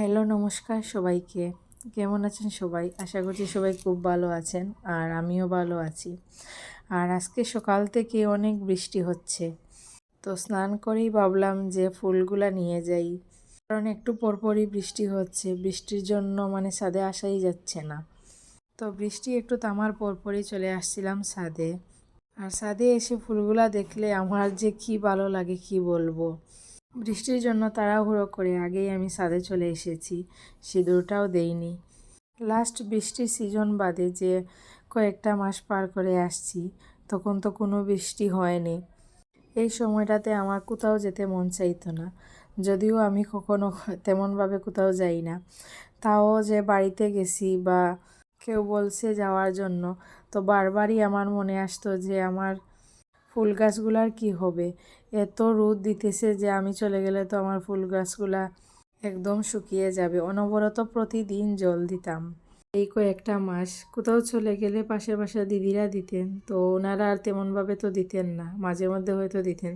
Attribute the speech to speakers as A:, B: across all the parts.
A: Hello, নমস্কার সবাইকে। কেমন আছেন সবাই? আশা করছি সবাই খুব ভালো আছেন আর আমিও ভালো আছি। আর আজকে সকাল থেকে অনেক বৃষ্টি হচ্ছে। তো স্নান করেই ভাবলাম যে ফুলগুলা নিয়ে যাই। কারণ একটু পরপরই বৃষ্টি হচ্ছে। বৃষ্টির জন্য মানে সাদে আসাই যাচ্ছে না। তো বৃষ্টি একটু থামার পরপরই চলে আসছিলাম সাদে আর সাদে এসে ফুলগুলা দেখলে আমার যে কি ভালো লাগে কি বলব? বৃষ্টির জন্য তাড়াহুড়ো করে আগেই আমি ছাদে চলে এসেছি, সিঁদুরটাও দেইনি। লাস্ট বৃষ্টির সিজন বাদে যে কয়েকটা মাস পার করে আসছি, তখন তো কোনো বৃষ্টি হয়নি। এই সময়টাতে আমার কোথাও যেতে মন চাইতো না, যদিও আমি কখনো তেমনভাবে কোথাও যাই না। তাও যে বাড়িতে গেছি বা কেউ বলছে যাওয়ার জন্য, তো বারবারই আমার মনে আসতো যে আমার ফুল গাছগুলার কি হবে? এত রোদ দিতেছে যে আমি চলে গেলে তো আমার ফুল গাছগুলা একদম শুকিয়ে যাবে। অনবরত প্রতিদিন জল দিতাম। এই কয়েকটা মাস কোথাও চলে গেলে পাশে পাশে দিদিরা দিতেন, তো ওনারা আর তেমনভাবে তো দিতেন না, মাঝে মধ্যে হয়তো দিতেন।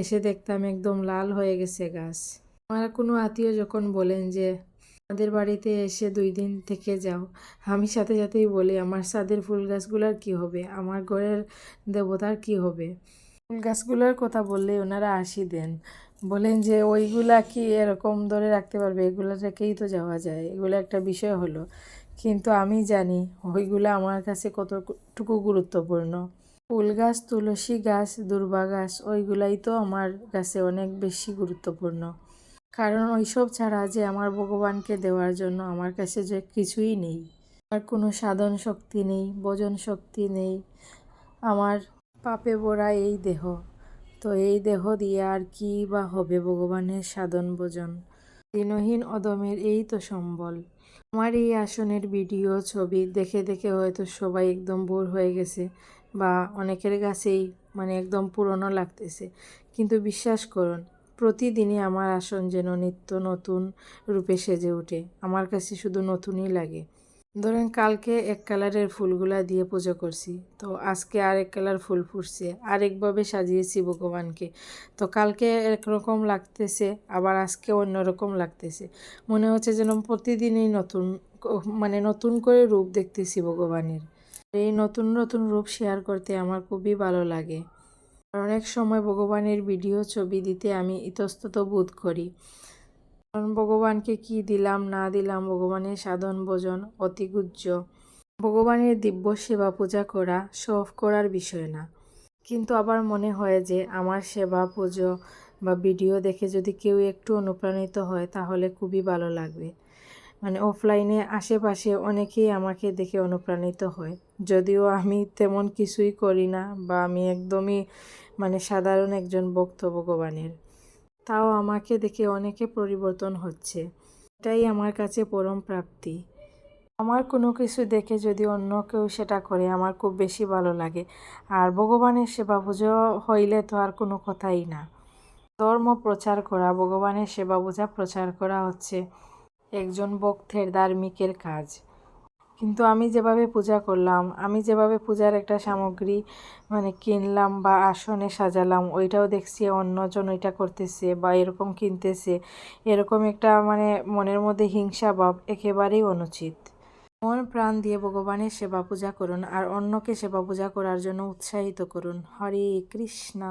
A: এসে দেখতাম একদম লাল হয়ে গেছে গাছ। আমার কোনো আত্মীয় যখন বলেন যে আমাদের বাড়িতে এসে দুই দিন থেকে যাও। আমি সাথে সাথেই বলি, আমার ছাদের ফুল গাছগুলোর কী হবে? আমার ঘরের দেবতার কি হবে? ফুল গাছগুলোর কথা বললে ওনারা আসি দেন। বলেন যে, ওইগুলা কি এরকম ধরে রাখতে পারবে? এগুলো রেখেই তো যাওয়া যায়। এগুলো একটা বিষয় হলো। কিন্তু আমি জানি, ওইগুলো আমার কাছে কতটুকু গুরুত্বপূর্ণ। ফুল গাছ, তুলসী গাছ, দুর্বা গাছ, ওইগুলাই তো আমার কাছে অনেক বেশি গুরুত্বপূর্ণ। কারণ ওইসব ছাড়া যে আমার ভগবানকে দেওয়ার জন্য আমার কাছে যে কিছুই নেই। আর কোনো সাধন শক্তি নেই, ভোজন শক্তি নেই। আমার পাপে ভরা এই দেহ। তো এই দেহ দিয়ে আর কি বা হবে ভগবানের সাধন ভোজন? দিনহীন অদমের এই তো সম্বল। আমার এই আসনের ভিডিও, ছবি দেখে দেখে হয়তো সবাই একদম বোর হয়ে গেছে বা অনেকের কাছেই মানে একদম পুরনো লাগতেছে। কিন্তু বিশ্বাস করুন প্রতিদিনই আমার আসন যেন নিত্য নতুন রূপে সেজে ওঠে। আমার কাছে শুধু নতুনই লাগে। ধরেন কালকে এক কালারের ফুলগুলা দিয়ে পুজো করছি, তো আজকে আরেক কালার ফুল ফুটছে, আরেকভাবে সাজিয়েছি ভগবানকে। তো কালকে একরকম লাগতেছে, আবার আজকে অন্যরকম লাগতেছে। মনে হচ্ছে যেন প্রতিদিনই নতুন মানে নতুন করে রূপ দেখতেছি ভগবানের। এই নতুন নতুন রূপ শেয়ার করতে আমার খুবই ভালো লাগে। অনেক সময় ভগবানের ভিডিও ছবি দিতে আমি ইতস্তত বোধ করি। কারণ ভগবানকে কি দিলাম, না দিলাম, ভগবানের সাধন, ভোজন অতিগুজ্জ। ভগবানের দিব্য সেবা পূজা করা সফ করার বিষয় না। কিন্তু আবার মনে হয় যে আমার সেবা, পুজো বা ভিডিও দেখে যদি কেউ একটু অনুপ্রাণিত হয়, তাহলে খুবই ভালো লাগবে। মানে অফলাইনে আশেপাশে অনেকেই আমাকে দেখে অনুপ্রাণিত হয়। যদিও আমি তেমন কিছুই করি না বা আমি একদমই মানে সাধারণ একজন ভক্ত ভগবানের। তাও আমাকে দেখে অনেকে পরিবর্তন হচ্ছে। এটাই আমার কাছে পরম প্রাপ্তি। আমার কোনো কিছু দেখে যদি অন্য কেউ সেটা করে, আমার খুব বেশি ভালো লাগে। আর ভগবানের সেবা পুজো হইলে তো আর কোনো কথাই না। ধর্ম প্রচার করা, ভগবানের সেবা বোঝা প্রচার করা হচ্ছে একজন ভক্তের ধার্মিকের কাজ। কিন্তু আমি যেভাবে পূজা করলাম, আমি যেভাবে পূজার একটা সামগ্রী মানে কিনলাম বা আসনে সাজালাম, ওইটাও দেখছি অন্যজন ওইটা করতেছে বা এরকম কিনতেছে, এরকম একটা মানে মনের মধ্যে হিংসা ভাব একেবারেই অনুচিত। মন প্রাণ দিয়ে ভগবানের সেবা পূজা করুন আর অন্যকে সেবা পূজা করার জন্য উৎসাহিত করুন। হরে কৃষ্ণা।